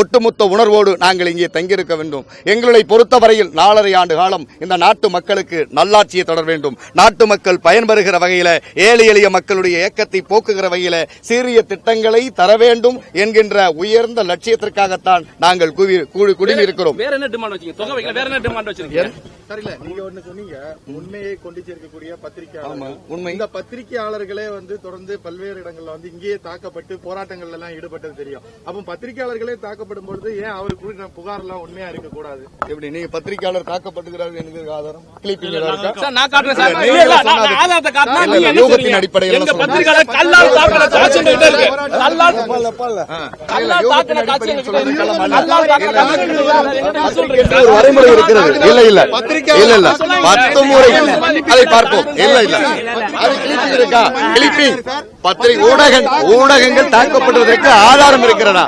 ஒட்டுமொத்த உணர்வோடு நாங்கள் இங்கே தங்கியிருக்க வேண்டும். எங்களை பொறுத்தவரையில் நாலரை ஆண்டு காலம் இந்த நாட்டு மக்களுக்கு நல்லாட்சியை தொடர வேண்டும். நாட்டு மக்கள் பயன்பெறுகிற வகையில் ஏழை எளிய மக்களுடைய ஏக்கத்தை போக்குகிற வகையில் சீரிய திட்டங்களை தர வேண்டும் என்கின்ற உயர்ந்த லட்சியத்திற்காகத்தான் நாங்கள் குவி- கூடி- குடியிருக்கிறோம். சரியில்ல நீங்க ஒண்ணு சொன்னீங்க. உண்மையை கொண்டு சேர்க்கக்கூடிய பத்திரிகையாளர்கள். உண்மை. இந்த பத்திரிகையாளர்களே வந்து தொடர்ந்து பல்வேறு இடங்கள்ல வந்து இங்கேயே தாக்கப்பட்டு போராட்டங்கள்ல எல்லாம் ஈடுபட்டது தெரியும். அப்ப பத்திரிகையாளர்களே தாக்கப்படும் பொழுது ஏன் அவர் கூறின புகார் எல்லாம் உண்மையா இருக்க கூடாது எப்படி? நீங்க பத்திரிகையாளர் தாக்கப்படுகிறார்கள் என்கிற ஆதாரம்? கிளிப்பிங்? அடிப்படையில ஒரு வரைமுறை இருக்கிறது? இல்ல இல்ல. இல்ல இல்ல. பத்து முறை. அதை பார்ப்போம். இல்ல இல்ல. அது கிளிப்பிங் இருக்கா கிளிப்பிங் பத்திரிகை ஊடக ஊடகங்கள் தாக்கப்படுவதற்கு ஆதாரம் இருக்கிறதா?